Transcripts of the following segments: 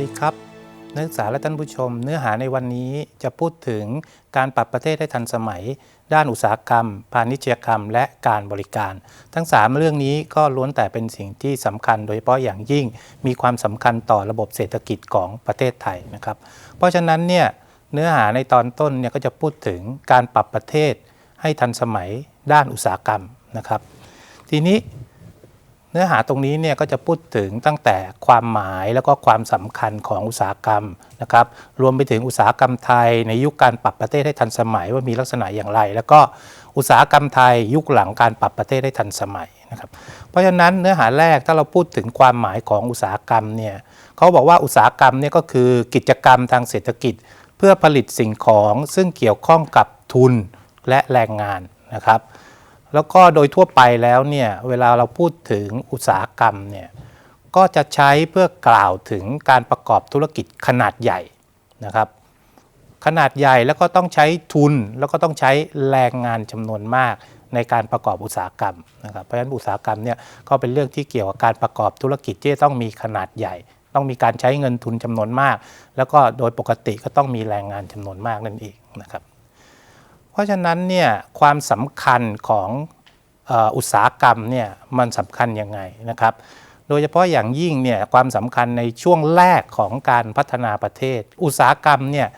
วัสดีครับ นักศึกษาและท่านผู้ชม เนื้อหาในวันนี้จะพูดถึงการปรับประเทศให้ทันสมัย ด้านอุตสาหกรรม พาณิชยกรรม และการบริการ ทั้ง 3 เรื่องนี้ก็ล้วนแต่เป็นสิ่งที่สำคัญ โดยเฉพาะอย่างยิ่งมีความสำคัญต่อระบบเศรษฐกิจของประเทศไทยนะครับ เพราะฉะนั้นเนี่ยเนื้อหาในตอนต้นเนี่ยก็จะพูดถึงการปรับประเทศให้ทันสมัยด้านอุตสาหกรรมนะครับ ทีนี้ เนื้อหาตรงนี้เนี่ยก็จะพูดถึงตั้งแต่ความหมายแล้วก็ความสำคัญของอุตสาหกรรมนะครับ รวมไปถึงอุตสาหกรรมไทย ในยุคการปรับประเทศให้ทันสมัยว่ามีลักษณะอย่างไร แล้วก็อุตสาหกรรมไทยยุคหลังการปรับประเทศให้ทันสมัยนะครับ เพราะฉะนั้นเนื้อหาแรกถ้าเราพูดถึงความหมายของอุตสาหกรรมเนี่ยเขาบอกว่าอุตสาหกรรมเนี่ยก็คือกิจกรรมทางเศรษฐกิจ เพื่อผลิตสิ่งของซึ่งเกี่ยวข้องกับทุนและแรงงานนะครับ แล้วก็โดยทั่วไปแล้วเนี่ยเวลาเราพูดถึงอุตสาหกรรมเนี่ยก็จะใช้เพื่อกล่าวถึงการประกอบธุรกิจขนาดใหญ่นะครับ ขนาดใหญ่แล้วก็ต้องใช้ทุนแล้วก็ต้องใช้แรงงานจำนวนมากในการประกอบอุตสาหกรรมนะครับเพราะฉะนั้นอุตสาหกรรมเนี่ยก็เป็นเรื่องที่เกี่ยวกับการประกอบธุรกิจที่ต้องมีขนาดใหญ่ ต้องมีการใช้เงินทุนจำนวนมาก แล้วก็โดยปกติก็ต้องมีแรงงานจำนวนมากนั่นเองนะครับ เพราะฉะนั้นเนี่ยความสำคัญของอุตสาหกรรมเนี่ยมันสำคัญยังไงนะครับ โดยเฉพาะอย่างยิ่งเนี่ยความสำคัญในช่วงแรกของการพัฒนาประเทศ อุตสาหกรรมเนี่ย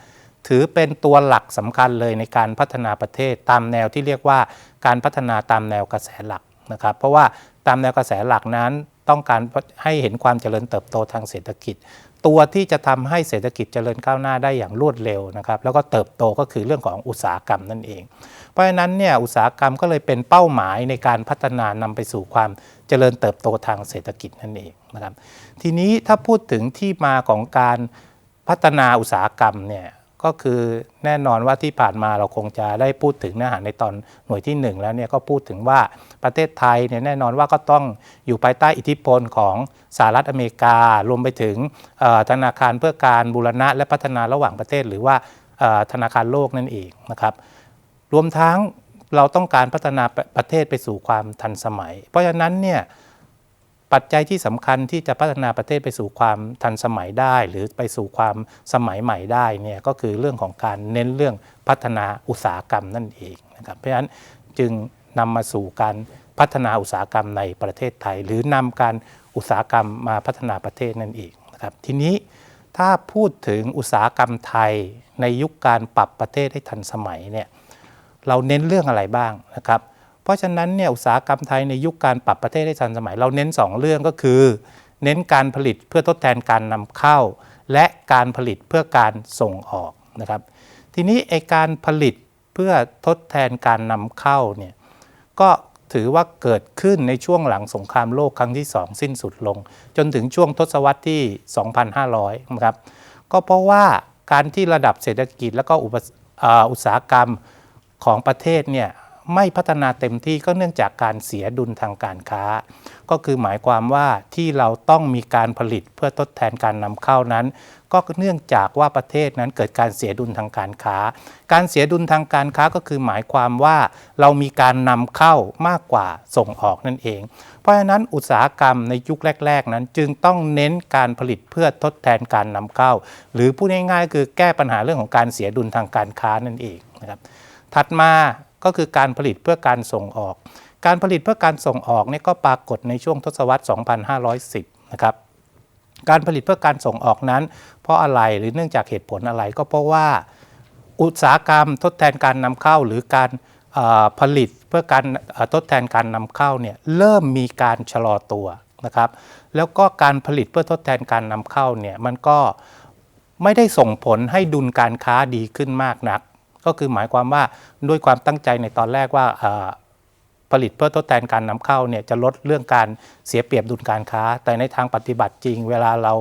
ถือเป็นตัวหลักสำคัญเลยในการพัฒนาประเทศ ตามแนวที่เรียกว่าการพัฒนาตามแนวกระแสหลักนะครับ เพราะว่าตามแนวกระแสหลักนั้นต้องการให้เห็นความเจริญเติบโตทางเศรษฐกิจ ตัวที่จะทำให้เศรษฐกิจเจริญก้าวหน้าได้อย่างรวดเร็วนะครับแล้วก็เติบโตก็คือเรื่องของอุตสาหกรรมนั่นเอง เพราะฉะนั้นเนี่ยอุตสาหกรรมก็เลยเป็นเป้าหมายในการพัฒนานำไปสู่ความเจริญเติบโตทางเศรษฐกิจนั่นเองนะครับทีนี้ถ้าพูดถึงที่มาของการพัฒนาอุตสาหกรรมเนี่ย ก็คือแน่นอนว่าที่ผ่านมาเราคงจะได้พูดถึงเนื้อหาในตอนหน่วยที่ 1 แล้วเนี่ยก็พูดถึงว่าประเทศไทยเนี่ยแน่นอนว่าก็ต้องอยู่ภายใต้อิทธิพลของสหรัฐอเมริกา รวมไปถึงธนาคารเพื่อการบูรณะและพัฒนาระหว่างประเทศ หรือว่าธนาคารโลกนั่นเองนะครับรวมทั้งเราต้องการพัฒนาประประเทศไปสู่ความทันสมัย เพราะฉะนั้นเนี่ย ปัจจัยที่สำคัญที่จะพัฒนาประเทศไปสู่ความทันสมัยได้ หรือไปสู่ความสมัยใหม่ได้เนี่ยก็คือเรื่องของการเน้นเรื่องพัฒนาอุตสาหกรรมนั่นเองนะครับเพราะฉะนั้นจึงนำมาสู่การพัฒนาอุตสาหกรรมในประเทศไทย หรือนำการอุตสาหกรรมมาพัฒนาประเทศนั่นเองนะครับทีนี้ถ้าพูดถึงอุตสาหกรรมไทยในยุคการปรับประเทศให้ทันสมัยเนี่ยเราเน้นเรื่องอะไรบ้างนะครับ เพราะฉะนั้นเนี่ยอุตสาหกรรมไทยในยุคการปรับประเทศให้ทันสมัยเราเน้น 2 เรื่องก็คือ เน้นการผลิตเพื่อทดแทนการนำเข้า และการผลิตเพื่อการส่งออกนะครับ ทีนี้ไอการผลิตเพื่อทดแทนการนำเข้าเนี่ยก็ถือว่าเกิดขึ้นในช่วงหลังสงครามโลกครั้งที่ 2 สิ้นสุดลง จนถึงช่วงทศวรรษที่ 2,500 นะครับ ก็เพราะว่าการที่ระดับเศรษฐกิจแล้วก็อุตสาหกรรมของประเทศเนี่ย ไม่พัฒนาเต็มที่ก็เนื่องจากการเสียดุลทางการค้า ก็คือหมายความว่าที่เราต้องมีการผลิตเพื่อทดแทนการนำเข้านั้น ก็เนื่องจากว่าประเทศนั้นเกิดการเสียดุลทางการค้า การเสียดุลทางการค้าก็คือหมายความว่าเรามีการนำเข้ามากกว่าส่งออกนั่นเอง เพราะฉะนั้นอุตสาหกรรมในยุคแรก ๆ นั้นจึงต้องเน้นการผลิตเพื่อทดแทนการนำเข้า หรือพูดง่ายๆ คือแก้ปัญหาเรื่องของการเสียดุลทางการค้านั่นเองนะครับถัดมา ก็คือการผลิตเพื่อการส่งออก การผลิตเพื่อการส่งออกเนี่ยก็ปรากฏในช่วงทศวรรษ 2510 นะครับ การผลิตเพื่อการส่งออกนั้น เพราะอะไรหรือเนื่องจากเหตุผลอะไรก็เพราะว่า อุตสาหกรรมทดแทนการนำเข้าหรือการผลิตเพื่อการทดแทนการนำเข้าเนี่ยเริ่มมีการชะลอตัวนะครับ แล้วก็การผลิตเพื่อทดแทนการนำเข้าเนี่ยมันก็ไม่ได้ส่งผลให้ดุลการค้าดีขึ้นมากนัก ก็คือหมายความว่าด้วยความตั้งใจในตอนแรกว่าผลิตเพื่อทดแทนการนำเข้าเนี่ยจะลดเรื่องการเสียเปรียบดุลการค้า แต่ในทางปฏิบัติจริง เวลาเรา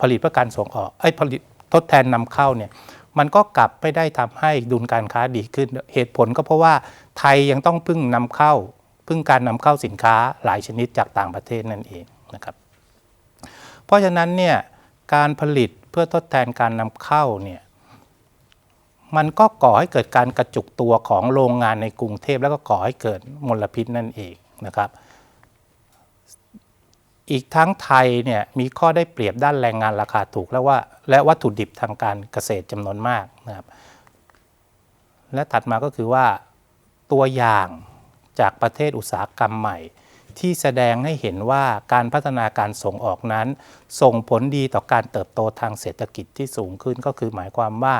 ผลิตเพื่อการส่งออกเอ้ผลิตทดแทนนำเข้าเนี่ยมันก็กลับไม่ได้ทำให้ดุลการค้าดีขึ้น เหตุผลก็เพราะว่าไทยยังต้องพึ่งนำเข้า พึ่งการนำเข้าสินค้าหลายชนิดจากต่างประเทศนั่นเองนะครับ เพราะฉะนั้นเนี่ยการผลิตเพื่อทดแทนการนำเข้าเนี่ย มันก็ก่อให้เกิดการกระจุกตัวของโรงงานในกรุงเทพแล้วก็ก่อให้เกิดมลพิษนั่นเองนะครับ อีกทั้งไทยเนี่ยมีข้อได้เปรียบด้านแรงงานราคาถูกและว่าและวัตถุดิบทางการเกษตรจำนวนมากนะครับ และถัดมาก็คือว่าตัวอย่างจากประเทศอุตสาหกรรมใหม่ ที่แสดงให้เห็นว่าการพัฒนาการส่งออกนั้น ส่งผลดีต่อการเติบโตทางเศรษฐกิจที่สูงขึ้นก็คือหมายความว่า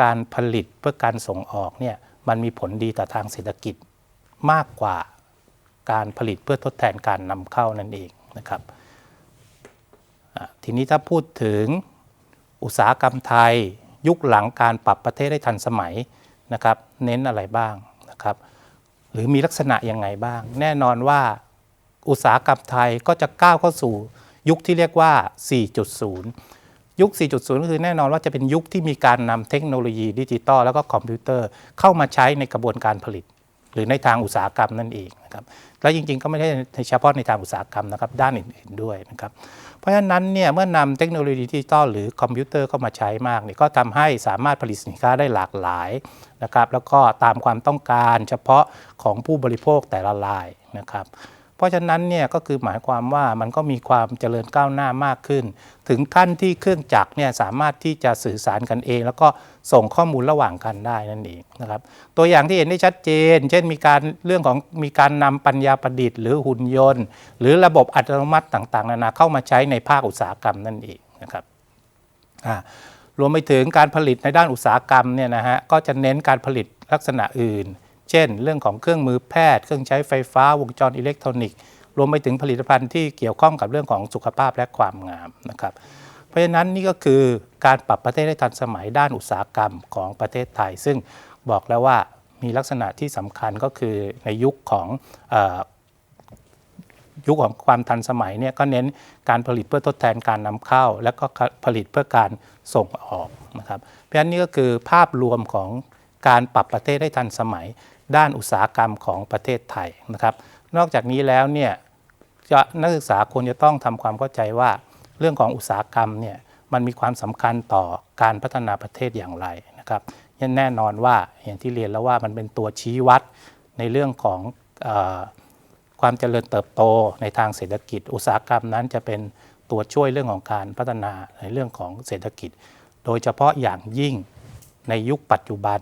การผลิตเพื่อการส่งออกเนี่ยมันมีผลดีต่อทางเศรษฐกิจมากกว่าการผลิตเพื่อทดแทนการนำเข้านั่นเองนะครับทีนี้ถ้าพูดถึงอุตสาหกรรมไทยยุคหลังการปรับประเทศได้ทันสมัยนะครับ เน้นอะไรบ้างนะครับ หรือมีลักษณะยังไงบ้าง แน่นอนว่าอุตสาหกรรมไทยก็จะก้าวเข้าสู่ยุคที่เรียกว่า 4.0 ยุค 4.0 ก็คือแน่นอนว่าจะเป็นยุคที่มีการนำเทคโนโลยีดิจิตอลแล้วก็คอมพิวเตอร์เข้ามาใช้ในกระบวนการผลิต หรือในทางอุตสาหกรรมนั่นเองนะครับและจริงๆ ก็ไม่ได้เฉพาะในทางอุตสาหกรรมนะครับด้านอื่นๆด้วยนะครับเพราะฉะนั้นเนี่ยเมื่อนำเทคโนโลยีดิจิตอลหรือคอมพิวเตอร์เข้ามาใช้มากเนี่ยก็ทำให้สามารถผลิตสินค้าได้หลากหลายนะครับแล้วก็ตามความต้องการเฉพาะของผู้บริโภคแต่ละรายนะครับ ราะฉะนั้นเนี่ยก็คือหมายความว่ามันก็มีความเจริญก้าวหน้ามากขึ้น ถึงขั้นที่เครื่องจักรเนี่ยสามารถที่จะสื่อสารกันเอง แล้วก็ส่งข้อมูลระหว่างกันได้นั่นเองนะครับตัวอย่างที่เห็นได้ชัดเจน เช่นมีการเรื่องของมีการนำปัญญาประดิษฐ์หรือหุ่นยนต์ หรือระบบอัตโนมัติต่างๆนานาเข้ามาใช้ในภาคอุตสาหกรรมนั่นเองนะครับรวมไปถึงการผลิตในด้านอุตสาหกรรมเนี่ยนะฮะก็จะเน้นการผลิตลักษณะอื่น เช่น เรื่องของเครื่องมือแพทย์ เครื่องใช้ไฟฟ้าวงจรอิเล็กทรอนิกส์ รวมไปถึงผลิตภัณฑ์ที่เกี่ยวข้องกับเรื่องของสุขภาพและความงามนะครับเพราะฉะนั้นนี่ก็คือการปรับประเทศให้ทันสมัยด้านอุตสาหกรรมของประเทศไทย ซึ่งบอกแล้วว่ามีลักษณะที่สำคัญก็คือในยุคของยุคของความทันสมัยเนี่ยก็เน้นการผลิตเพื่อทดแทนการนำเข้า และก็ผลิตเพื่อการส่งออกนะครับเพราะฉะนั้นนี่ก็คือภาพรวมของการปรับประเทศให้ทันสมัย ด้านอุตสาหกรรมของประเทศไทยนะครับ นอกจากนี้แล้วเนี่ยจะนักศึกษาควรจะต้องทำความเข้าใจว่าเรื่องของอุตสาหกรรมเนี่ยมันมีความสำคัญต่อการพัฒนาประเทศอย่างไรนะครับแน่นอนว่าอย่างที่เรียนแล้วว่ามันเป็นตัวชี้วัดในเรื่องของอความเจริญเติบโตในทางเศรษฐกิจ อุตสาหกรรมนั้นจะเป็นตัวช่วยเรื่องของการพัฒนาในเรื่องของเศรษฐกิจ โดยเฉพาะอย่างยิ่งในยุคปัจจุบัน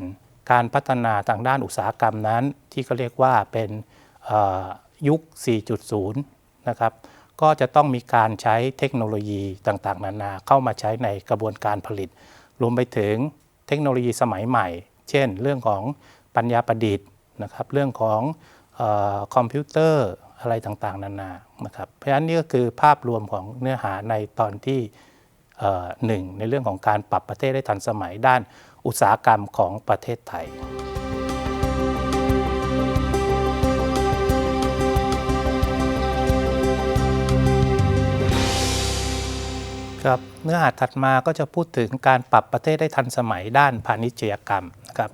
การพัฒนาทางด้านอุตสาหกรรมนั้น ที่เขาเรียกว่าเป็นยุค 4.0 นะครับก็จะต้องมีการใช้เทคโนโลยีต่างๆ นานาเข้ามาใช้ในกระบวนการผลิต รวมไปถึงเทคโนโลยีสมัยใหม่ เช่น เรื่องของปัญญาประดิษฐ์นะครับ เรื่องของออคอมพิวเตอร์อะไรต่างๆ นานานะครับ เพราะฉะนั้นนี่ก็คือภาพรวมของเนื้อหาในตอนที่หนึ่งในเรื่องของการปรับประเทศให้ทันสมัยด้าน อุตสาหกรรมของประเทศไทย ครับเนื้อหาถัดมาก็จะพูดถึงการปรับประเทศได้ทันสมัยด้านพาณิชยกรรมนะครับ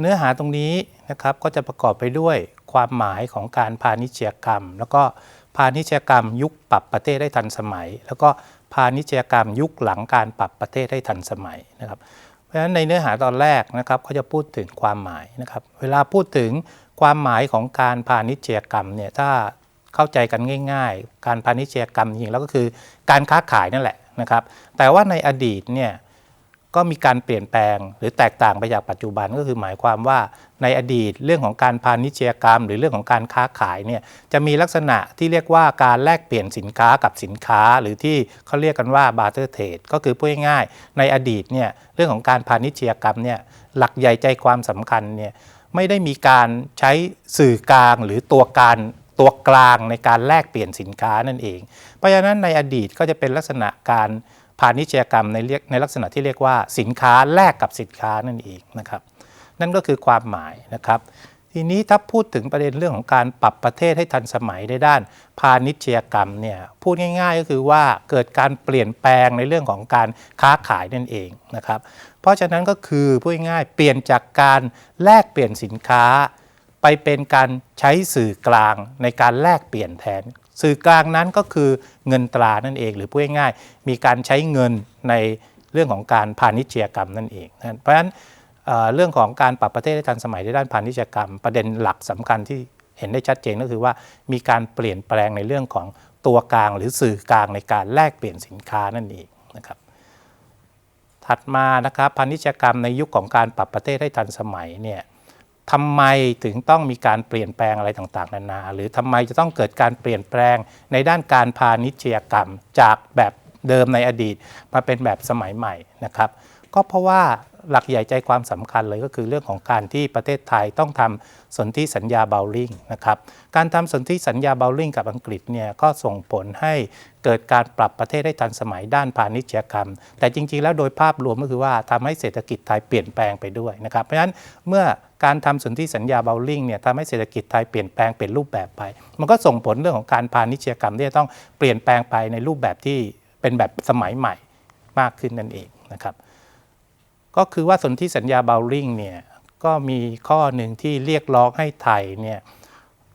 เนื้อหาตรงนี้นะครับก็จะประกอบไปด้วยความหมายของการพาณิชยกรรม แล้วก็พาณิชยกรรมยุคปรับประเทศได้ทันสมัย แล้วก็พาณิชยกรรมยุคหลังการปรับประเทศได้ทันสมัยนะครับ ราะฉะนั้นในเนื้อหาตอนแรกนะครับเขาจะพูดถึงความหมายนะครับ เวลาพูดถึงความหมายของการพาณิชยกรรมเนี่ยถ้าเข้าใจกันง่าย ๆ การพาณิชยกรรมจริงแล้วก็คือการค้าขายนั่นแหละนะครับ แต่ว่าในอดีตเนี่ย ก็มีการเปลี่ยนแปลงหรือแตกต่างไปจากปัจจุบันก็คือหมายความว่าในอดีตเรื่องของการพาณิชยกรรม หรือเรื่องของการค้าขายเนี่ยจะมีลักษณะที่เรียกว่าการแลกเปลี่ยนสินค้ากับสินค้า หรือที่เขาเรียกกันว่า barter trade ก็คือพูดง่ายๆในอดีตเนี่ยเรื่องของการพาณิชยกรรมเนี่ยหลักใหญ่ใจความสำคัญเนี่ยไม่ได้มีการใช้สื่อกลางหรือตัวการตัวกลางในการแลกเปลี่ยนสินค้านั่นเอง เพราะฉะนั้นในอดีตก็จะเป็นลักษณะการาณิชยกรรมในเรียกในลักษณะที่เรียกว่าสินค้าแลกกับสินค้านั่นเองนะครับ นั่นก็คือความหมายนะครับ ทีนี้ถ้าพูดถึงประเด็นเรื่องของการปรับประเทศให้ทันสมัยในด้านพาณิชยกรรมเนี่ยพูดง่ายๆก็คือว่าเกิดการเปลี่ยนแปลงในเรื่องของการค้าขายนั่นเองนะครับ เพราะฉะนั้นก็คือพูดง่ายๆเปลี่ยนจากการแลกเปลี่ยนสินค้า ไปเป็นการใช้สื่อกลางในการแลกเปลี่ยนแทน สื่อกลางนั้นก็คือเงินตรานั่นเอง หรือพูดง่ายๆมีการใช้เงินในเรื่องของการพาณิชยกรรมนั่นเองนะเพราะฉะนั้นเรื่องของการปรับประเทศให้ทันสมัยในด้านพาณิชยกรรม ประเด็นหลักสำคัญที่เห็นได้ชัดเจนก็คือว่ามีการเปลี่ยนแปลงในเรื่องของตัวกลางหรือสื่อกลางในการแลกเปลี่ยนสินค้านั่นเองนะครับถัดมานะครับพาณิชยกรรมในยุคของการปรับประเทศให้ทันสมัยเนี่ย ทำไมถึงต้องมีการเปลี่ยนแปลงอะไรต่างๆ นานา หรือทำไมจะต้องเกิดการเปลี่ยนแปลงในด้านการพาณิชยกรรม จากแบบเดิมในอดีตมาเป็นแบบสมัยใหม่นะครับ ก็เพราะว่า หลักใหญ่ใจความสำคัญเลยก็คือเรื่องของการที่ประเทศไทยต้องทำสนธิสัญญาเบลลิงนะครับการทำสนธิสัญญาเบลลิงกับอังกฤษเนี่ยก็ส่งผลให้เกิดการปรับประเทศให้ทันสมัยด้านพาณิชยกรรม แต่จริง ๆ แล้วโดยภาพรวมก็คือว่าทำให้เศรษฐกิจไทยเปลี่ยนแปลงไปด้วยนะครับเพราะฉะนั้นเมื่อการทำสนธิสัญญาเบลลิงเนี่ยทำให้เศรษฐกิจไทยเปลี่ยนแปลงเป็นรูปแบบไป มันก็ส่งผลเรื่องของการพาณิชยกรรมที่จะต้องเปลี่ยนแปลงไปในรูปแบบที่เป็นแบบสมัยใหม่มากขึ้นนั่นเองนะครับ ก็คือว่าสนธิสัญญาเบลลิงเนี่ยก็มีข้อหนึ่งที่เรียกร้องให้ไทยเนี่ย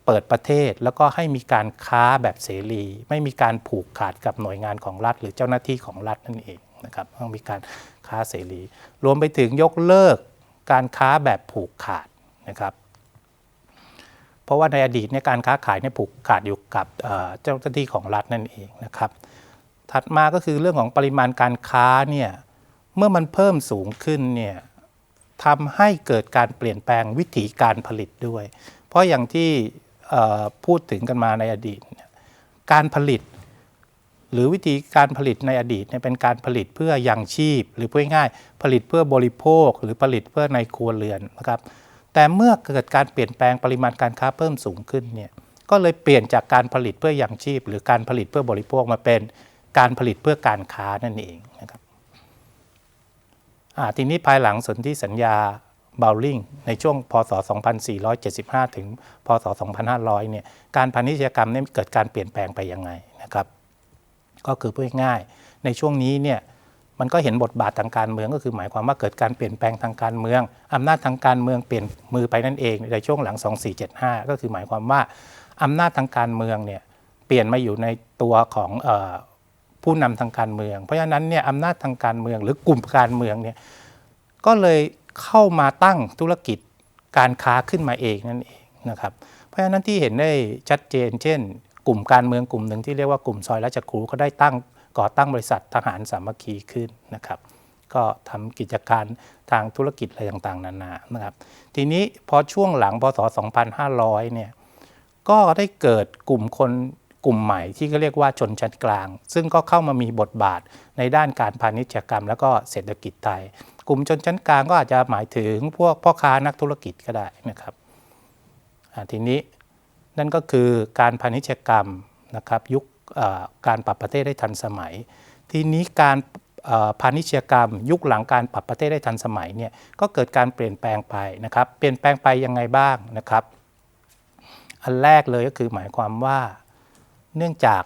เปิดประเทศแล้วก็ให้มีการค้าแบบเสรี ไม่มีการผูกขาดกับหน่วยงานของรัฐ หรือเจ้าหน้าที่ของรัฐนั่นเองนะครับต้องมีการค้าเสรี รวมไปถึงยกเลิกการค้าแบบผูกขาดนะครับ เพราะว่าในอดีตเนี่ยการค้าขายเนี่ยผูกขาดอยู่กับเอ่อเจ้าหน้าที่ของรัฐนั่นเองนะครับ ถัดมาก็คือเรื่องของปริมาณการค้าเนี่ย เมื่อมันเพิ่มสูงขึ้นเนี่ยทำให้เกิดการเปลี่ยนแปลงวิธีการผลิตด้วย เพราะอย่างที่พูดถึงกันมาในอดีต การผลิต หรือวิธีการผลิตในอดีตเป็นการผลิตเพื่อยังชีพ หรือพูดง่ายๆผลิตเพื่อบริโภค หรือผลิตเพื่อในครัวเรือนนะครับ แต่เมื่อเกิดการเปลี่ยนแปลงปริมาณการค้าเพิ่มสูงขึ้นเนี่ยก็เลยเปลี่ยนจากการผลิตเพื่อยังชีพ หรือการผลิตเพื่อบริโภคมาเป็นการผลิตเพื่อการค้านั่นเองนะครับ ทีนี้ภายหลังสนธิสัญญาบลลิงในช่วงพศ 2475 ถึง พศ 2500 เนี่ย การพาณิชยกรรมเนี่ยเกิดการเปลี่ยนแปลงไปยังไงนะครับ ก็คือพูดง่ายๆในช่วงนี้เนี่ยมันก็เห็นบทบาททางการเมืองก็คือหมายความว่าเกิดการเปลี่ยนแปลงทางการเมืองอำนาจทางการเมืองเปลี่ยนมือไปนั่นเองในช่วงหลัง 2475 ก็คือหมายความว่าอำนาจทางการเมืองเนี่ยเปลี่ยนมาอยู่ในตัวของ ผู้นำทางการเมือง เพราะฉะนั้นเนี่ยอำนาจทางการเมืองหรือกลุ่มการเมืองเนี่ยก็เลยเข้ามาตั้งธุรกิจการค้าขึ้นมาเองนั่นเองนะครับ เพราะฉะนั้นที่เห็นได้ชัดเจน เช่น กลุ่มการเมืองกลุ่มหนึ่งที่เรียกว่ากลุ่มซอยราชครูก็ได้ตั้งก่อตั้งบริษัททหารสามัคคีขึ้นนะครับ ก็ทำกิจการทางธุรกิจอะไรต่างๆ นานานะครับ ทีนี้พอช่วงหลังพศ 2500 เนี่ยก็ได้เกิดกลุ่มคน กลุ่มใหม่ที่ก็เรียกว่าชนชั้นกลาง ซึ่งก็เข้ามามีบทบาทในด้านการพาณิชยกรรม แล้วก็เศรษฐกิจไทย กลุ่มชนชั้นกลางก็อาจจะหมายถึงพวกพ่อค้านักธุรกิจก็ได้นะครับทีนี้นั่นก็คือการพาณิชยกรรมนะครับยุคการปรับประเทศได้ทันสมัย ทีนี้การพาณิชยกรรม ยุคหลังการปรับประเทศได้ทันสมัยเนี่ยก็เกิดการเปลี่ยนแปลงไปนะครับ เปลี่ยนแปลงไปยังไงบ้างนะครับ อันแรกเลยก็คือหมายความว่า เนื่องจาก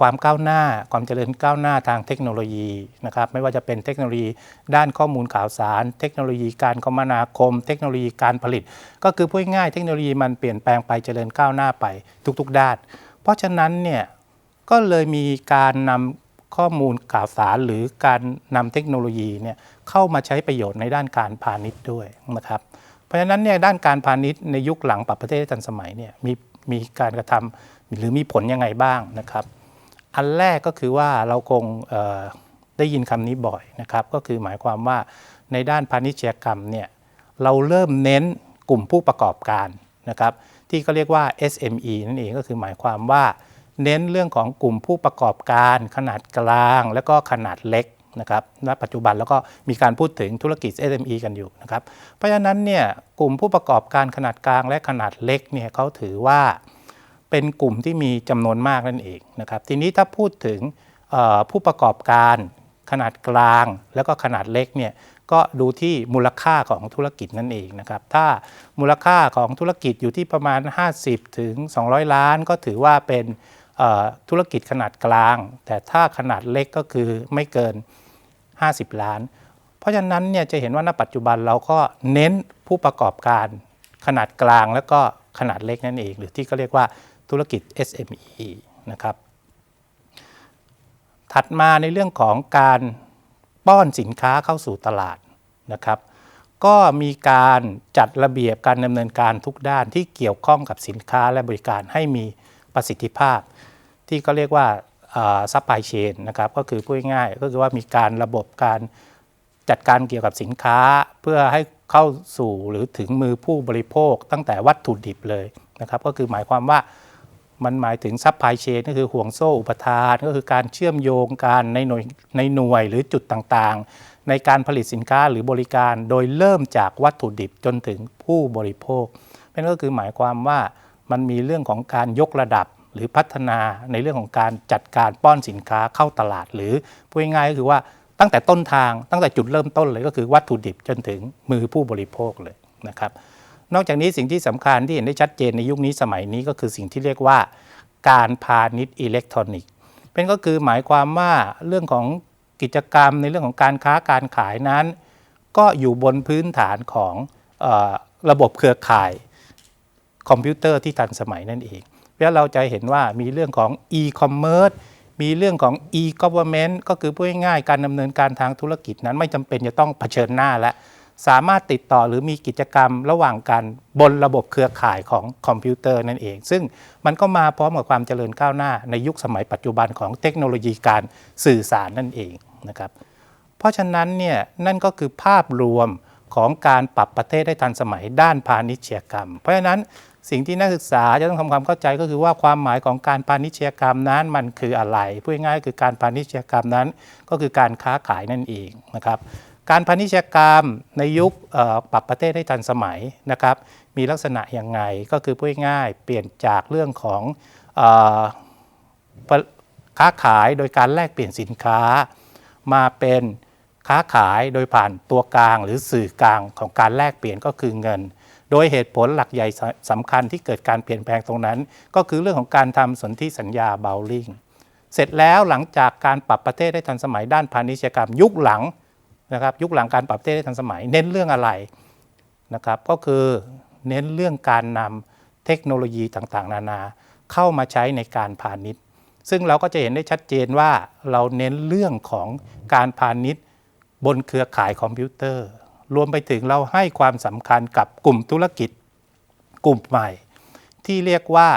ความก้าวหน้าความเจริญก้าวหน้าทางเทคโนโลยีนะครับไม่ว่าจะเป็นเทคโนโลยีด้านข้อมูลข่าวสาร เทคโนโลยีการคมนาคม เทคโนโลยีการผลิต ก็คือพูดง่ายเทคโนโลยีมันเปลี่ยนแปลงไปเจริญก้าวหน้าไปทุกๆ ด้าน เพราะฉะนั้นเนี่ยก็เลยมีการนำข้อมูลข่าวสารหรือการนำเทคโนโลยีเนี่ยเข้ามาใช้ประโยชน์ในด้านการพาณิชย์ด้วยนะครับเพราะฉะนั้นเนี่ยด้านการพาณิชย์ในยุคหลังปรับประเทศทันสมัยเนี่ยมีมีการกระทำ หรือมีผลยังไงบ้างนะครับ อันแรกก็คือว่าเราคงได้ยินคำนี้บ่อยนะครับ ก็คือหมายความว่าในด้านพาณิชยกรรมเนี่ยเราเริ่มเน้นกลุ่มผู้ประกอบการนะครับ ที่เขาเรียกว่า SME นั่นเองก็คือหมายความว่า เน้นเรื่องของกลุ่มผู้ประกอบการ ขนาดกลาง แล้วก็ขนาดเล็กนะครับณปัจจุบันแล้วก็มีการพูดถึงธุรกิจ SME กันอยู่นะครับ เพราะฉะนั้นเนี่ยกลุ่มผู้ประกอบการขนาดกลางและขนาดเล็กเนี่ยเขาถือว่า เป็นกลุ่มที่มีจำนวนมากนั่นเองนะครับ ทีนี้ถ้าพูดถึงผู้ประกอบการขนาดกลางแล้วก็ขนาดเล็กเนี่ยก็ดูที่มูลค่าของธุรกิจนั่นเองนะครับ ถ้ามูลค่าของธุรกิจอยู่ที่ประมาณ 50 ถึง 200 ล้าน ก็ถือว่าเป็นธุรกิจขนาดกลาง แต่ถ้าขนาดเล็กก็คือไม่เกิน 50 ล้าน เพราะฉะนั้นเนี่ยจะเห็นว่าณปัจจุบันเราก็เน้นผู้ประกอบการขนาดกลางแล้วก็ขนาดเล็กนั่นเอง หรือที่เขาเรียกว่า ธุรกิจ SME นะครับ ถัดมาในเรื่องของการป้อนสินค้าเข้าสู่ตลาดนะครับ ก็มีการจัดระเบียบการดำเนินการทุกด้านที่เกี่ยวข้องกับสินค้าและบริการให้มีประสิทธิภาพ ที่ก็เรียกว่าซัพพลายเชนนะครับก็คือพูดง่ายก็คือว่ามีการระบบการจัดการเกี่ยวกับสินค้าเพื่อให้เข้าสู่หรือถึงมือผู้บริโภคตั้งแต่วัตถุดิบเลยนะครับ ก็คือหมายความว่า มันหมายถึงซัพพลายเชนก็คือห่วงโซ่อุปทาน ก็คือการเชื่อมโยงกันในหน่วยในหน่วยหรือจุดต่างๆ ในการผลิตสินค้าหรือบริการ โดยเริ่มจากวัตถุดิบจนถึงผู้บริโภคนั่นก็คือหมายความว่ามันมีเรื่องของการยกระดับหรือพัฒนาในเรื่องของการจัดการป้อนสินค้าเข้าตลาด หรือพูดง่ายๆก็คือว่าตั้งแต่ต้นทางตั้งแต่จุดเริ่มต้นเลยก็คือวัตถุดิบจนถึงมือผู้บริโภคเลยนะครับ นอกจากนี้สิ่งที่สำคัญที่เห็นได้ชัดเจนในยุคนี้สมัยนี้ก็คือสิ่งที่เรียกว่าการพาณิชย์อิเล็กทรอนิกส์เป็นก็คือหมายความว่าเรื่องของกิจกรรมในเรื่องของการค้าการขายนั้น ก็อยู่บนพื้นฐานของออระบบเครือข่ายคอมพิวเตอร์ที่ทันสมัยนั่นเองเพราะเราจะเห็นว่ามีเรื่องของ e-commerce มีเรื่องของ e-government ก็คือพูดง่ายๆการดำเนินการทางธุรกิจนั้นไม่จำเป็นจะต้องเผชิญหน้าและ สามารถติดต่อหรือมีกิจกรรมระหว่างกันบนระบบเครือข่ายของคอมพิวเตอร์นั่นเอง ซึ่งมันก็มาพร้อมกับความเจริญก้าวหน้าในยุคสมัยปัจจุบันของเทคโนโลยีการสื่อสารนั่นเองนะครับเพราะฉะนั้นเนี่ยนั่นก็คือภาพรวมของการปรับประเทศได้ทันสมัยด้านพาณิชยกรรม เพราะฉะนั้นสิ่งที่นักศึกษาจะต้องทำความเข้าใจก็คือว่าความหมายของการพาณิชยกรรมนั้นมันคืออะไรพูดง่ายๆคือการพาณิชยกรรมนั้นก็คือการค้าขายนั่นเองนะครับ การพาณิชยกรรมในยุคปรับประเทศให้ทันสมัยนะครับ มีลักษณะอย่างไงก็คือพูดง่ายเปลี่ยนจากเรื่องของอค้าขายโดยการแลกเปลี่ยนสินค้า มาเป็นค้าขายโดยผ่านตัวกลางหรือสื่อกลางของการแลกเปลี่ยนก็คือเงิน โดยเหตุผลหลักใหญ่สำคัญที่เกิดการเปลี่ยนแปลงตรงนั้น ก็คือเรื่องของการทำสนธิสัญญาเบลลิงเสร็จแล้วหลังจากการปรับประเทศได้ทันสมัยด้านพาณิชยกรรมยุคหลัง นะครับยุคหลังการปรับประเทศได้ทันสมัย เน้นเรื่องอะไรนะครับก็คือเน้นเรื่องการนำเทคโนโลยีต่างๆ นานาเข้ามาใช้ในการพาณิชย์ ซึ่งเราก็จะเห็นได้ชัดเจนว่าเราเน้นเรื่องของการพาณิชย์ บนเครือข่ายคอมพิวเตอร์ รวมไปถึงเราให้ความสำคัญกับกลุ่มธุรกิจ กลุ่มใหม่ ที่เรียกว่า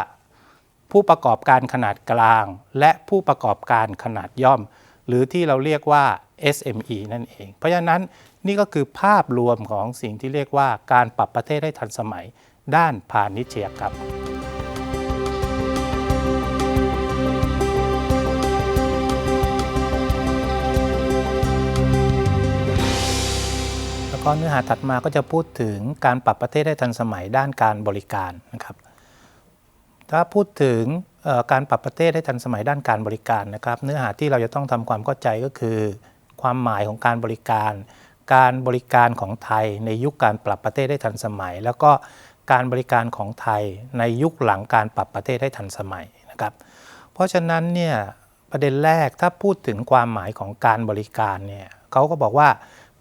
ผู้ประกอบการขนาดกลาง และผู้ประกอบการขนาดย่อม หรือที่เราเรียกว่า SME นั่นเอง เพราะฉะนั้นนี่ก็คือภาพรวมของสิ่งที่เรียกว่าการปรับประเทศให้ทันสมัย ด้านพาณิชยกรรมแล้วก็เนื้อหาถัดมาก็จะพูดถึงการปรับประเทศให้ทันสมัยด้านการบริการนะครับ ถ้าพูดถึง การปรับประเทศให้ทันสมัยด้านการบริการนะครับ เนื้อหาที่เราจะต้องทำความเข้าใจก็คือ ความหมายของการบริการ การบริการของไทยในยุคการปรับประเทศได้ทันสมัย แล้วก็การบริการของไทยในยุคหลังการปรับประเทศได้ทันสมัยนะครับ เพราะฉะนั้นเนี่ยประเด็นแรกถ้าพูดถึงความหมายของการบริการเนี่ยเขาก็บอกว่า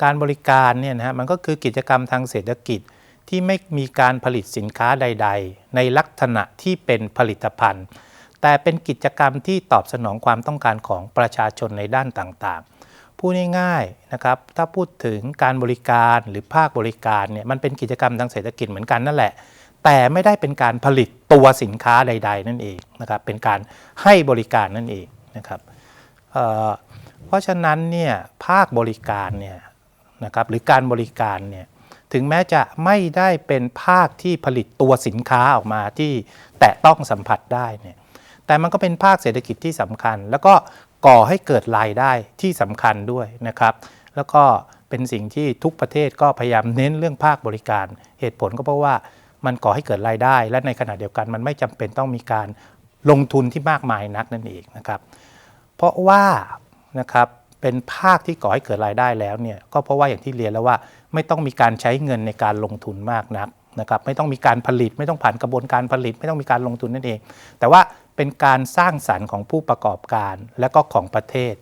การบริการเนี่ยนะฮะมันก็คือกิจกรรมทางเศรษฐกิจที่ไม่มีการผลิตสินค้าใด ๆ ในลักษณะที่เป็นผลิตภัณฑ์ แต่เป็นกิจกรรมที่ตอบสนองความต้องการของประชาชนในด้านต่างๆ พูดง่ายๆนะครับ ถ้าพูดถึงการบริการหรือภาคบริการเนี่ยมันเป็นกิจกรรมทางเศรษฐกิจเหมือนกันนั่นแหละ แต่ไม่ได้เป็นการผลิตตัวสินค้าใด ๆ นั่นเองนะครับ เป็นการให้บริการนั่นเองนะครับเเพราะฉะนั้นเนี่ยภาคบริการเนี่ยนะครับหรือการบริการเนี่ยถึงแม้จะไม่ได้เป็นภาคที่ผลิตตัวสินค้าออกมาที่แตะต้องสัมผัสได้เนี่ย แต่มันก็เป็นภาคเศรษฐกิจที่สำคัญ แล้วก็ก่อให้เกิดรายได้ที่สำคัญด้วยนะครับ แล้วก็เป็นสิ่งที่ทุกประเทศก็พยายามเน้นเรื่องภาคบริการ เหตุผลก็เพราะว่ามันก่อให้เกิดรายได้ และในขณะเดียวกันมันไม่จำเป็นต้องมีการลงทุนที่มากมายนักนั่นเองนะครับ เพราะว่านะครับเป็นภาคที่ก่อให้เกิดรายได้แล้วเนี่ยก็เพราะว่าอย่างที่เรียนแล้วว่าไม่ต้องมีการใช้เงินในการลงทุนมากนักนะครับ ไม่ต้องมีการผลิต ไม่ต้องผ่านกระบวนการผลิต ไม่ต้องมีการลงทุนนั่นเอง แต่ว่า เป็นการสร้างสรรค์ของผู้ประกอบการและก็ของประเทศ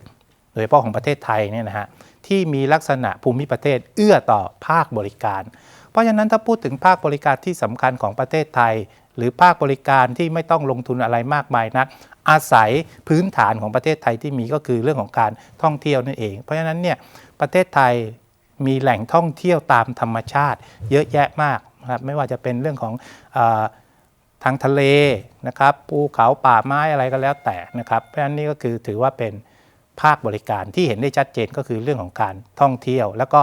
โดยเฉพาะของประเทศไทยเนี่ยนะฮะที่มีลักษณะภูมิประเทศเอื้อต่อภาคบริการ เพราะฉะนั้นถ้าพูดถึงภาคบริการที่สำคัญของประเทศไทย หรือภาคบริการที่ไม่ต้องลงทุนอะไรมากมายนัก อาศัยพื้นฐานของประเทศไทยที่มีก็คือเรื่องของการท่องเที่ยวนั่นเอง เพราะฉะนั้นเนี่ยประเทศไทยมีแหล่งท่องเที่ยวตามธรรมชาติ เยอะแยะมากนะครับไม่ว่าจะเป็นเรื่องของอ ทางทะเลนะครับภูเขาป่าไม้อะไรก็แล้วแต่นะครับ เพราะฉะนั้นนี่ก็คือถือว่าเป็นภาคบริการที่เห็นได้ชัดเจนก็คือเรื่องของการท่องเที่ยว แล้วก็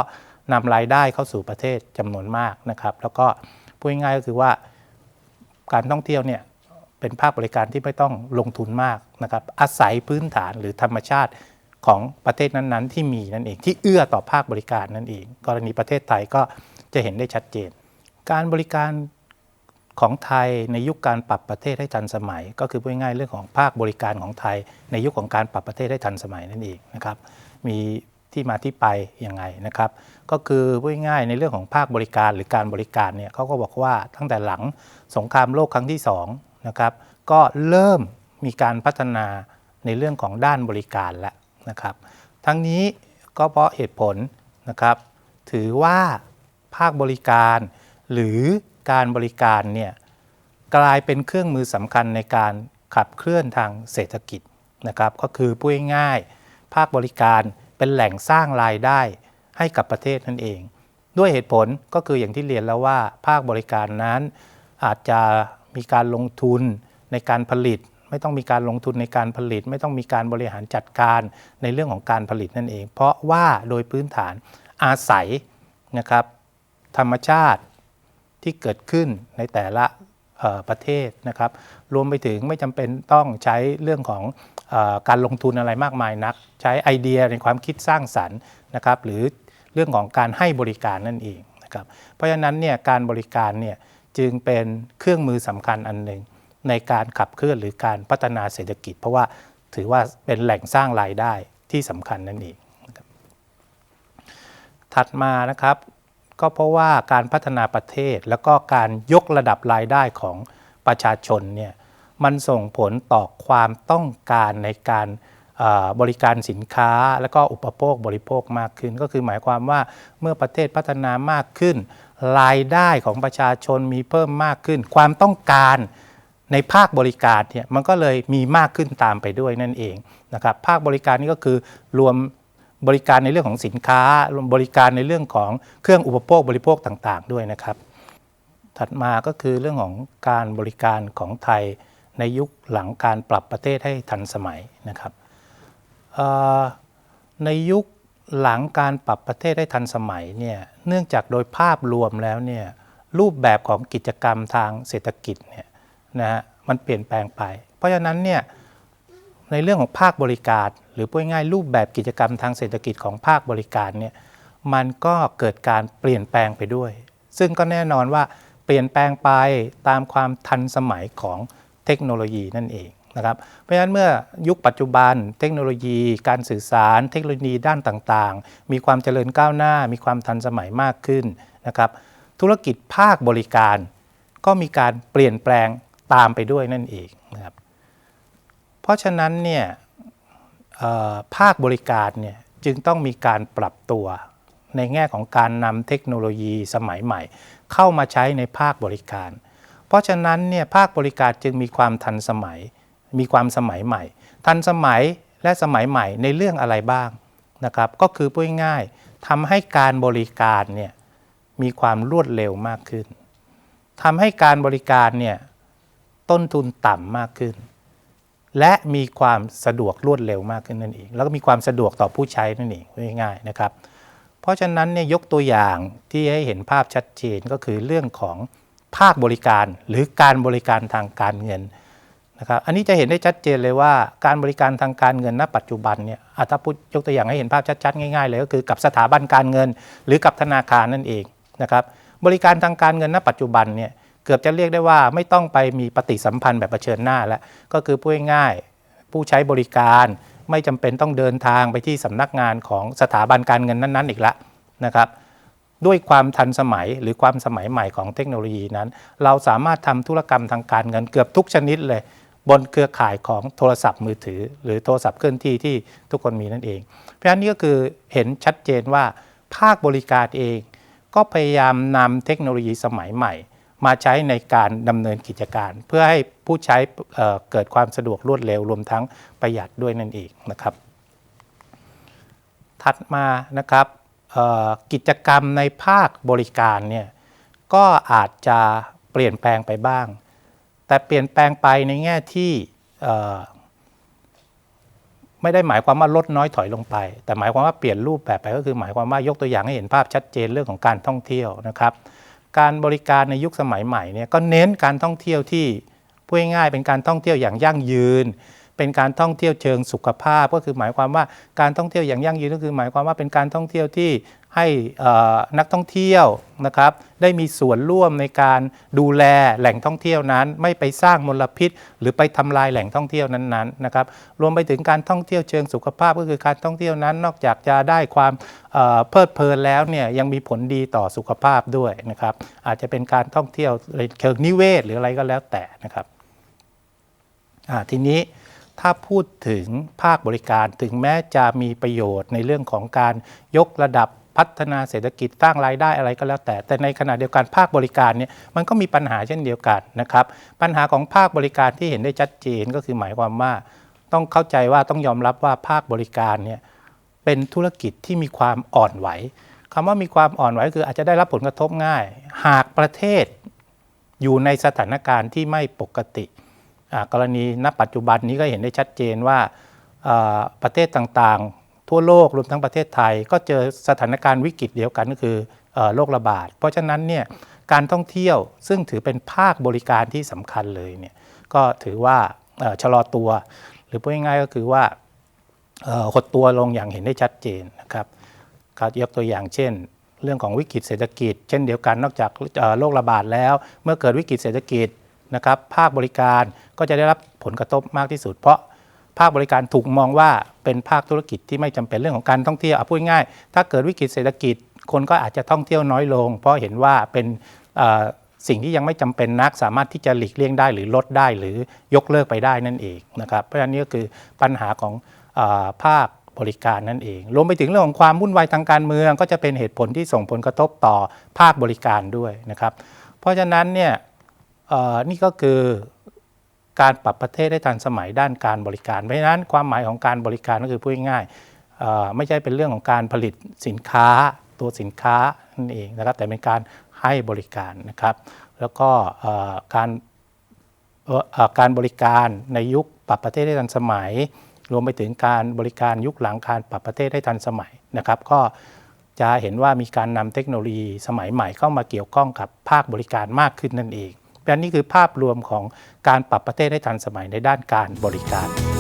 นำรายได้เข้าสู่ประเทศจำนวนมากนะครับ แล้วก็พูดง่ายๆก็คือว่าการท่องเที่ยวเนี่ยเป็นภาคบริการที่ไม่ต้องลงทุนมากนะครับ อาศัยพื้นฐานหรือธรรมชาติของประเทศนั้นๆ ที่มีนั่นเองที่เอื้อต่อภาคบริการนั่นเอง กรณีประเทศไทยก็จะเห็นได้ชัดเจน การบริการ ของไทยในยุคการปรับประเทศให้ทันสมัย ก็คือพูดง่ายเรื่องของภาคบริการของไทย ในยุคของการปรับประเทศให้ทันสมัยนั่นเองนะครับมีที่มาที่ไปยังไงนะครับ ก็คือพูดง่ายในเรื่องของภาคบริการหรือการบริการเนี่ยเขาก็บอกว่าตั้งแต่หลังสงครามโลกครั้งที่2นะครับก็เริ่มมีการพัฒนาในเรื่องของด้านบริการแล้วนะครับ ทั้งนี้ก็เพราะเหตุผลนะครับ ถือว่าภาคบริการหรือ การบริการเนี่ยกลายเป็นเครื่องมือสำคัญในการขับเคลื่อนทางเศรษฐกิจนะครับก็คือพูดง่ายๆภาคบริการเป็นแหล่งสร้างรายได้ให้กับประเทศนั่นเอง ด้วยเหตุผลก็คืออย่างที่เรียนแล้วว่า ภาคบริการนั้น อาจจะมีการลงทุนในการผลิต ไม่ต้องมีการลงทุนในการผลิต ไม่ต้องมีการบริหารจัดการในเรื่องของการผลิตนั่นเอง เพราะว่าโดยพื้นฐานอาศัยนะครับธรรมชาติ ที่เกิดขึ้นในแต่ละประเทศนะครับ รวมไปถึงไม่จำเป็นต้องใช้เรื่องของอการลงทุนอะไรมากมายนัก ใช้ไอเดียในความคิดสร้างสรรค์นะครับหรือเรื่องของการให้บริการนั่นเองนะครับเพราะฉะนั้นเนี่ยการบริการเนี่ยจึงเป็นเครื่องมือสำคัญอันหนึ่งในการขับเคลื่อนหรือการพัฒนาเศรษฐกิจ เพราะว่าถือว่าเป็นแหล่งสร้างรายได้ที่สำคัญนั่นเองถัดมานะครับ ก็เพราะว่าการพัฒนาประเทศแล้วก็การยกระดับรายได้ของประชาชนเนี่ยมันส่งผลต่อความต้องการในการบริการสินค้าแล้วก็อุปโภคบริโภคมากขึ้น ก็คือหมายความว่าเมื่อประเทศพัฒนามากขึ้น รายได้ของประชาชนมีเพิ่มมากขึ้น ความต้องการในภาคบริการเนี่ยมันก็เลยมีมากขึ้นตามไปด้วยนั่นเองนะครับภาคบริการนี่ก็คือรวม บริการในเรื่องของสินค้า บริการในเรื่องของเครื่องอุปโภคบริโภคต่างๆ ด้วยนะครับ ถัดมาก็คือเรื่องของการบริการของไทยในยุคหลังการปรับประเทศให้ทันสมัยนะครับในยุคหลังการปรับประเทศให้ทันสมัยเนี่ยเนื่องจากโดยภาพรวมแล้วเนี่ยรูปแบบของกิจกรรมทางเศรษฐกิจเนี่ยนะฮะมันเปลี่ยนแปลงไป เพราะฉะนั้นเนี่ย ในเรื่องของภาคบริการ หรือพูดง่ายๆรูปแบบกิจกรรมทางเศรษฐกิจของภาคบริการเนี่ยมันก็เกิดการเปลี่ยนแปลงไปด้วย ซึ่งก็แน่นอนว่าเปลี่ยนแปลงไปตามความทันสมัยของเทคโนโลยีนั่นเองนะครับเพราะฉะนั้นเมื่อยุคปัจจุบันเทคโนโลยี การสื่อสาร เทคโนโลยีด้านต่างๆ มีความเจริญก้าวหน้า มีความทันสมัยมากขึ้นนะครับธุรกิจภาคบริการ ก็มีการเปลี่ยนแปลงตามไปด้วยนั่นเอง เพราะฉะนั้นเนี่ยภาคบริการเนี่ยจึงต้องมีการปรับตัวในแง่ของการนำเทคโนโลยีสมัยใหม่ เข้ามาใช้ในภาคบริการ เพราะฉะนั้นเนี่ยภาคบริการจึงมีความทันสมัย มีความสมัยใหม่ ทันสมัยและสมัยใหม่ในเรื่องอะไรบ้างนะครับ ก็คือพูดง่ายๆทำให้การบริการเนี่ยมีความรวดเร็วมากขึ้นทำให้การบริการเนี่ยต้นทุนต่ำมากขึ้น และมีความสะดวกรวดเร็วมากขึ้นนั่นเอง แล้วก็มีความสะดวกต่อผู้ใช้นั่นเองง่ายๆนะครับ เพราะฉะนั้นเนี่ยยกตัวอย่างที่ให้เห็นภาพชัดเจนก็คือเรื่องของภาคบริการหรือการบริการทางการเงินนะครับ อันนี้จะเห็นได้ชัดเจนเลยว่าการบริการทางการเงินณ ปัจจุบันเนี่ยอะถ้าพูดยกตัวอย่างให้เห็นภาพชัดๆง่ายๆเลยก็คือกับสถาบันการเงิน หรือกับธนาคารนั่นเองนะครับ บริการทางการเงินณ ปัจจุบันเนี่ย เกือบจะเรียกได้ว่าไม่ต้องไปมีปฏิสัมพันธ์แบบเผชิญหน้าแล้ว ก็คือพูดง่ายๆผู้ใช้บริการไม่จำเป็นต้องเดินทางไปที่สำนักงานของสถาบันการเงินนั้น ๆ อีกละนะครับ ด้วยความทันสมัยหรือความสมัยใหม่ของเทคโนโลยีนั้น เราสามารถทำธุรกรรมทางการเงินเกือบทุกชนิดเลย บนเครือข่ายของโทรศัพท์มือถือ หรือโทรศัพท์เคลื่อนที่ที่ทุกคนมีนั่นเอง เพราะฉะนั้นนี่ก็คือเห็นชัดเจนว่าภาคบริการเอง ก็พยายามนำเทคโนโลยีสมัยใหม่ มาใช้ในการดำเนินกิจการ เพื่อให้ผู้ใช้เกิดความสะดวกรวดเร็วรวมทั้งประหยัดด้วยนั่นเองนะครับ ถัดมานะครับกิจกรรมในภาคบริการเนี่ยก็อาจจะเปลี่ยนแปลงไปบ้าง แต่เปลี่ยนแปลงไปในแง่ที่ไม่ได้หมายความว่าลดน้อยถอยลงไป แต่หมายความว่าเปลี่ยนรูปแบบไปก็คือหมายความว่ายกตัวอย่างให้เห็นภาพชัดเจนเรื่องของการท่องเที่ยวนะครับ การบริการในยุคสมัยใหม่เนี่ยก็เน้นการท่องเที่ยวที่พูดง่ายๆเป็นการท่องเที่ยวอย่างยั่งยืน เป็นการท่องเที่ยวเชิงสุขภาพ ก็คือหมายความว่าการท่องเที่ยวอย่างยั่งยืนก็คือ หมายความว่าเป็นการท่องเที่ยวที่ ให้นักท่องเที่ยวนะครับได้มีส่วนร่วมในการดูแลแหล่งท่องเที่ยวนั้น ไม่ไปสร้างมลพิษ หรือไปทำลายแหล่งท่องเที่ยวนั้นๆนะครับรวมไปถึงการท่องเที่ยวเชิงสุขภาพก็คือการท่องเที่ยวนั้น นอกจากจะได้ความเเพลิดเพลินแล้วเนี่ยยังมีผลดีต่อสุขภาพด้วยนะครับอาจจะเป็นการท่องเที่ยวในเชิงนิเวศ หรืออะไรก็แล้วแต่นะครับทีนี้ถ้าพูดถึงภาคบริการถึงแม้จะมีประโยชน์ในเรื่องของการยกระดับ พัฒนาเศรษฐกิจสร้างรายได้อะไรก็แล้วแต่ แต่ในขณะเดียวกันภาคบริการเนี่ยมันก็มีปัญหาเช่นเดียวกันนะครับปัญหาของภาคบริการที่เห็นได้ชัดเจนก็คือหมายความว่า ต้องเข้าใจว่าต้องยอมรับว่าภาคบริการเนี่ยเป็นธุรกิจที่มีความอ่อนไหวคำว่ามีความอ่อนไหวคืออาจจะได้รับผลกระทบง่าย หากประเทศอยู่ในสถานการณ์ที่ไม่ปกติกรณีณปัจจุบันนี้ก็เห็นได้ชัดเจนว่าอ่าประเทศต่างๆ ทั่วโลกรวมทั้งประเทศไทย ก็เจอสถานการณ์วิกฤตเดียวกันก็คืออโรคระบาด เพราะฉะนั้นเนี่ยการท่องเที่ยวซึ่งถือเป็นภาคบริการที่สำคัญเลยเนี่ยก็ถือว่าชะลอตัว หรือพูดง่ายๆก็คือว่าหดตัวลงอย่างเห็นได้ชัดเจนนะครับก็ยกตัวอย่างเช่น เรื่องของวิกฤตเศรษฐกิจ เช่นเดียวกันนอกจากโรคระบาดแล้ว เมื่อเกิดวิกฤตเศรษฐกิจนะครับภาคบริการก็จะได้รับผลกระทบมากที่สุด เพราะ ภาคบริการถูกมองว่าเป็นภาคธุรกิจที่ไม่จำเป็นเรื่องของการท่องเที่ยวเอาพูดง่ายถ้าเกิดวิกฤตเศรษฐกิจ คนก็อาจจะท่องเที่ยวน้อยลง เพราะเห็นว่าเป็นสิ่งที่ยังไม่จำเป็นนักสามารถที่จะหลีกเลี่ยงได้หรือลดได้หรือยกเลิกไปได้นั่นเองนะครับเพราะฉะนั้นนี่ก็คือปัญหาของอภาคบริการนั่นเอง รวมไปถึงเรื่องของความวุ่นวายทางการเมือง ก็จะเป็นเหตุผลที่ส่งผลกระทบต่อภาคบริการด้วยนะครับ เพราะฉะนั้นเนี่ยนี่ก็คือ การปรับประเทศให้ทันสมัยด้านการบริการ เพราะฉะนั้นความหมายของการบริการก็คือพูดง่ายๆไม่ใช่เป็นเรื่องของการผลิตสินค้าตัวสินค้านั่นเองนะครับแต่เป็นการให้บริการนะครับแล้วก็การการบริการในยุคปรับประเทศให้ทันสมัย รวมไปถึงการบริการยุคหลังการปรับประเทศให้ทันสมัยนะครับ ก็จะเห็นว่ามีการนำเทคโนโลยีสมัยใหม่เข้ามาเกี่ยวข้องกับภาคบริการมากขึ้นนั่นเอง และนี่คือภาพรวมของการปรับประเทศให้ทันสมัยในด้านการบริการ